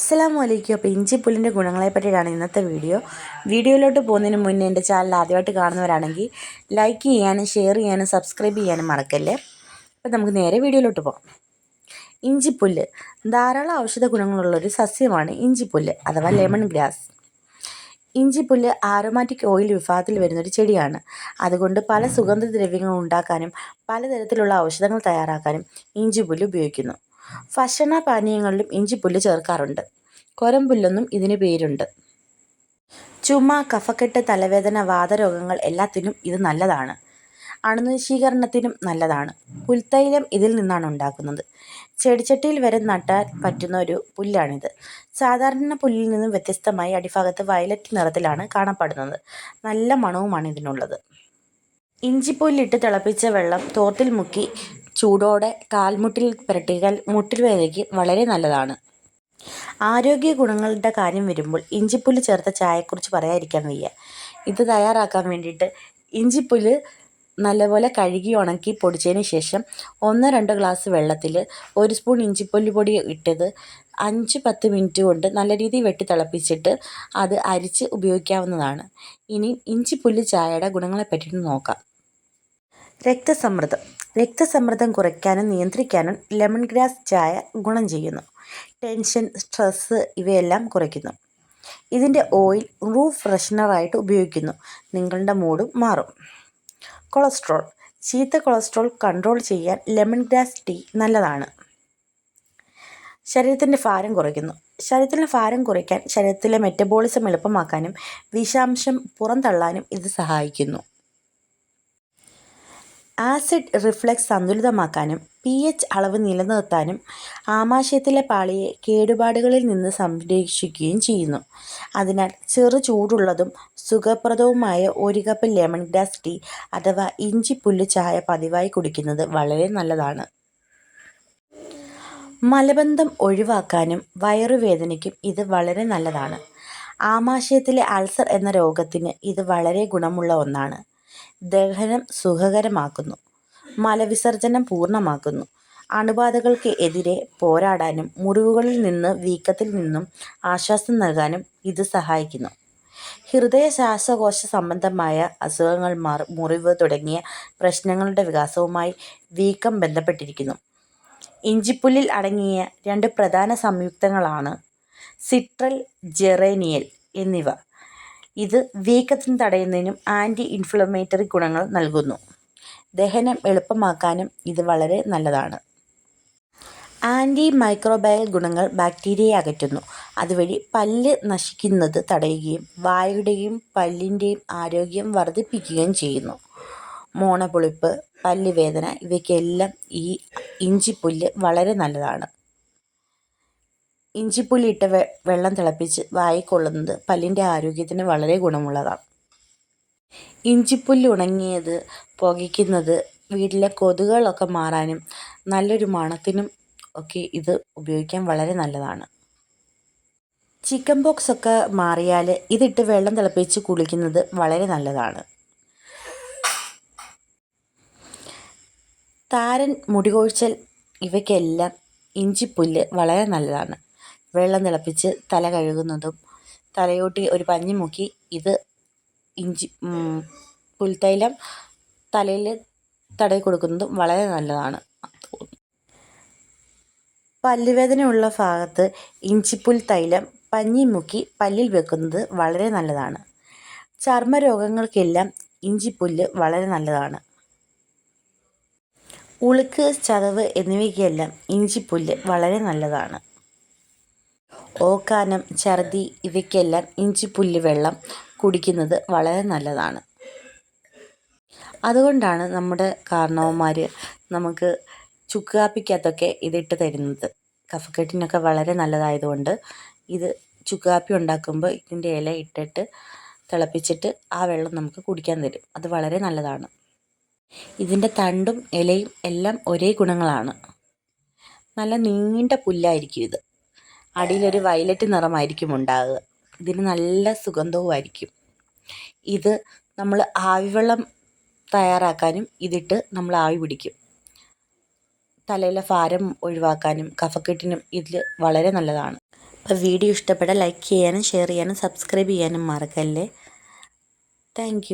അസ്സലാമു വലൈക്കും അപ്പോൾ ഇഞ്ചിപ്പുല്ലിന്റെ ഗുണങ്ങളെ പറ്റിയിട്ടാണ് ഇന്നത്തെ വീഡിയോ. വീഡിയോയിലോട്ട് പോകുന്നതിന് മുന്നേ എന്റെ ചാനൽ ആദ്യമായിട്ട് കാണുന്നവരാണെങ്കിൽ ലൈക്ക് ചെയ്യാനും ഷെയർ ചെയ്യാനും സബ്സ്ക്രൈബ് ചെയ്യാനും മറക്കല്ലേ? അപ്പോൾ നമുക്ക് നേരെ വീഡിയോയിലോട്ട് പോകാം. ഇഞ്ചിപ്പുല്ല് ധാരാളം ഔഷധ ഗുണങ്ങളുള്ളൊരു സസ്യമാണ് ഇഞ്ചിപ്പുല്ല് അഥവാ ലെമൺ ഗ്രാസ് ഇഞ്ചിപ്പുല്ല് ആരോമാറ്റിക് ഓയിൽ വിഭാഗത്തിൽ വരുന്നൊരു ചെടിയാണ്. അതുകൊണ്ട് പല സുഗന്ധദ്രവ്യങ്ങൾ ഉണ്ടാക്കാനും പലതരത്തിലുള്ള ഔഷധങ്ങൾ തയ്യാറാക്കാനും ഇഞ്ചിപ്പുല്ല് ഉപയോഗിക്കുന്നു. ഭക്ഷണ പാനീയങ്ങളിലും ഇഞ്ചിപ്പുല്ല് ചേർക്കാറുണ്ട്. കൊരമ്പുല്ലെന്നും ഇതിന് പേരുണ്ട്. ചുമ കഫക്കെട്ട് തലവേദന വാതരോഗങ്ങൾ എല്ലാത്തിനും ഇത് നല്ലതാണ്. അണുനശീകരണത്തിനും നല്ലതാണ്. പുൽത്തൈലം ഇതിൽ നിന്നാണ് ഉണ്ടാക്കുന്നത്. ചെടിച്ചട്ടിയിൽ വരെ നട്ടാൻ പറ്റുന്ന ഒരു പുല്ലാണിത്. സാധാരണ പുല്ലിൽ നിന്നും വ്യത്യസ്തമായി അടിഭാഗത്ത് വയലറ്റ് നിറത്തിലാണ് കാണപ്പെടുന്നത്. നല്ല മണവുമാണ് ഇതിനുള്ളത്. ഇഞ്ചിപ്പുല്ലിട്ട് തിളപ്പിച്ച വെള്ളം തോർത്തിൽ മുക്കി ചൂടോടെ കാൽമുട്ടിൽ പുരട്ടിയാൽ മുട്ടിൽ വേദനയ്ക്ക് വളരെ നല്ലതാണ്. ആരോഗ്യ ഗുണങ്ങളുടെ കാര്യം വരുമ്പോൾ ഇഞ്ചിപ്പുല്ല് ചേർത്ത ചായയെക്കുറിച്ച് പറയാതിരിക്കാൻ വയ്യ. ഇത് തയ്യാറാക്കാൻ വേണ്ടിയിട്ട് ഇഞ്ചിപ്പുല്ല് നല്ലപോലെ കഴുകി ഉണക്കി പൊടിച്ചതിന് ശേഷം ഒന്ന് രണ്ട് ഗ്ലാസ് വെള്ളത്തിൽ ഒരു സ്പൂൺ ഇഞ്ചിപ്പുല്ല് പൊടി ഇട്ടത് അഞ്ച് പത്ത് മിനിറ്റ് കൊണ്ട് നല്ല രീതിയിൽ വെട്ടി തിളപ്പിച്ചിട്ട് അത് അരിച്ച് ഉപയോഗിക്കാവുന്നതാണ്. ഇനി ഇഞ്ചിപ്പുല്ല് ചായയുടെ ഗുണങ്ങളെ പറ്റിയിട്ട് നോക്കാം. രക്തസമ്മർദ്ദം. രക്തസമ്മർദ്ദം കുറയ്ക്കാനും നിയന്ത്രിക്കാനും ലെമൺ ഗ്രാസ് ചായ ഗുണം ചെയ്യുന്നു. ടെൻഷൻ സ്ട്രെസ്സ് ഇവയെല്ലാം കുറയ്ക്കുന്നു. ഇതിന്റെ ഓയിൽ റൂഫ് ഫ്രഷ്നറായിട്ട് ഉപയോഗിക്കുന്നു. നിങ്ങളുടെ മൂഡും മാറും. കൊളസ്ട്രോൾ. ചീത്ത കൊളസ്ട്രോൾ കൺട്രോൾ ചെയ്യാൻ ലെമൺ ഗ്രാസ് ടീ നല്ലതാണ്. ശരീരത്തിന്റെ ഭാരം കുറയ്ക്കുന്നു. ശരീരത്തിലെ ഭാരം കുറയ്ക്കാൻ ശരീരത്തിലെ മെറ്റബോളിസം എളുപ്പമാക്കാനും വിഷാംശം പുറന്തള്ളാനും ഇത് സഹായിക്കുന്നു. ആസിഡ് റിഫ്ലക്സ് സന്തുലിതമാക്കാനും പി എച്ച് അളവ് നിലനിർത്താനും ആമാശയത്തിലെ പാളിയെ കേടുപാടുകളിൽ നിന്ന് സംരക്ഷിക്കുകയും ചെയ്യുന്നു. അതിനാൽ ചെറു ചൂടുള്ളതും സുഖപ്രദവുമായ ഒരു കപ്പ് ലെമൺ ഗ്രാസ് ടീ അഥവാ ഇഞ്ചിപ്പുല്ല് ചായ പതിവായി കുടിക്കുന്നത് വളരെ നല്ലതാണ്. മലബന്ധം ഒഴിവാക്കാനും വയറുവേദനയ്ക്കും ഇത് വളരെ നല്ലതാണ്. ആമാശയത്തിലെ അൾസർ എന്ന രോഗത്തിന് ഇത് വളരെ ഗുണമുള്ള ഒന്നാണ്. ദഹനം സുഖകരമാക്കുന്നു. മലവിസർജനം പൂർണമാക്കുന്നു. അണുബാധകൾക്ക് എതിരെ പോരാടാനും മുറിവുകളിൽ നിന്ന് വീക്കത്തിൽ നിന്നും ആശ്വാസം നൽകാനും ഇത് സഹായിക്കുന്നു. ഹൃദയ ശ്വാസകോശ സംബന്ധമായ അസുഖങ്ങൾ മാർ മുറിവ് തുടങ്ങിയ പ്രശ്നങ്ങളുടെ വികാസവുമായി വീക്കം ബന്ധപ്പെട്ടിരിക്കുന്നു. ഇഞ്ചിപ്പുല്ലിൽ അടങ്ങിയ രണ്ട് പ്രധാന സംയുക്തങ്ങളാണ് സിട്രൽ ജെറേനിയൽ എന്നിവ. ഇത് വീക്കത്തിന് തടയുന്നതിനും ആന്റി ഇൻഫ്ലമേറ്ററി ഗുണങ്ങൾ നൽകുന്നു. ദഹനം എളുപ്പമാക്കാനും ഇത് വളരെ നല്ലതാണ്. ആന്റി മൈക്രോബയൽ ഗുണങ്ങൾ ബാക്ടീരിയയെ അകറ്റുന്നു. അതുവഴി പല്ല് നശിക്കുന്നത് തടയുകയും വായുടെയും പല്ലിന്റെയും ആരോഗ്യം വർദ്ധിപ്പിക്കുകയും ചെയ്യുന്നു. മോണപൊളിപ്പ് പല്ലുവേദന ഇവയ്ക്കെല്ലാം ഈ ഇഞ്ചിപ്പുല്ല് വളരെ നല്ലതാണ്. ഇഞ്ചിപ്പുല്ലിട്ട് വെള്ളം തിളപ്പിച്ച് വായിക്കൊള്ളുന്നത് പല്ലിന്റെ ആരോഗ്യത്തിന് വളരെ ഗുണമുള്ളതാണ്. ഇഞ്ചിപ്പുല്ല് ഉണങ്ങിയത് പുകയ്ക്കുന്നത് വീട്ടിലെ കൊതുകുകളൊക്കെ മാറാനും നല്ലൊരു മണത്തിനും ഒക്കെ ഇത് ഉപയോഗിക്കാൻ വളരെ നല്ലതാണ്. ചിക്കൻ ബോക്സ് ഒക്കെ മാറിയാൽ ഇതിട്ട് വെള്ളം തിളപ്പിച്ച് കുളിക്കുന്നത് വളരെ നല്ലതാണ്. താരൻ മുടികൊഴിച്ചൽ ഇവയ്ക്കെല്ലാം ഇഞ്ചിപ്പുല്ല് വളരെ നല്ലതാണ്. വെള്ളം തിളപ്പിച്ച് തല കഴുകുന്നതും തലയോട്ടി ഒരു പഞ്ഞി മുക്കി ഇത് ഇഞ്ചി പുൽത്തൈലം തലയിൽ തടവി കൊടുക്കുന്നതും വളരെ നല്ലതാണ്. പല്ലുവേദനയുള്ള ഭാഗത്ത് ഇഞ്ചിപ്പുൽ തൈലം പഞ്ഞി മുക്കി പല്ലിൽ വെക്കുന്നത് വളരെ നല്ലതാണ്. ചർമ്മരോഗങ്ങൾക്കെല്ലാം ഇഞ്ചിപ്പുല്ല് വളരെ നല്ലതാണ്. ഉളുക്ക് ചതവ് എന്നിവയ്ക്കെല്ലാം ഇഞ്ചിപ്പുല്ല് വളരെ നല്ലതാണ്. ഓക്കാനം ഛർദി ഇവയ്ക്കെല്ലാം ഇഞ്ചി പുല്ലുവെള്ളം കുടിക്കുന്നത് വളരെ നല്ലതാണ്. അതുകൊണ്ടാണ് നമ്മുടെ കാരണവന്മാർ നമുക്ക് ചുക്ക് കാപ്പിക്കകത്തൊക്കെ ഇതിട്ട് തരുന്നത്. കഫക്കെട്ടിനൊക്കെ വളരെ നല്ലതായതുകൊണ്ട് ഇത് ചുക്ക് കാപ്പി ഉണ്ടാക്കുമ്പോൾ ഇതിന്റെ ഇല ഇട്ടിട്ട് തിളപ്പിച്ചിട്ട് ആ വെള്ളം നമുക്ക് കുടിക്കാൻ തരും. അത് വളരെ നല്ലതാണ്. ഇതിന്റെ തണ്ടും ഇലയും എല്ലാം ഒരേ ഗുണങ്ങളാണ്. നല്ല നീണ്ട പുല്ലായിരിക്കും ഇത്. അടിയിലൊരു വയലറ്റ് നിറമായിരിക്കും ഉണ്ടാകുക ഇതിന് നല്ല സുഗന്ധവുമായിരിക്കും. ഇത് നമ്മൾ ആവിവെള്ളം തയ്യാറാക്കാനും ഇതിട്ട് നമ്മൾ ആവി പിടിക്കും. തലയിലെ ഭാരം ഒഴിവാക്കാനും കഫക്കെട്ടിനും ഇതിൽ വളരെ നല്ലതാണ്. അപ്പോൾ വീഡിയോ ഇഷ്ടപ്പെട്ടാൽ ലൈക്ക് ചെയ്യാനും ഷെയർ ചെയ്യാനും സബ്സ്ക്രൈബ് ചെയ്യാനും മറക്കല്ലേ. താങ്ക്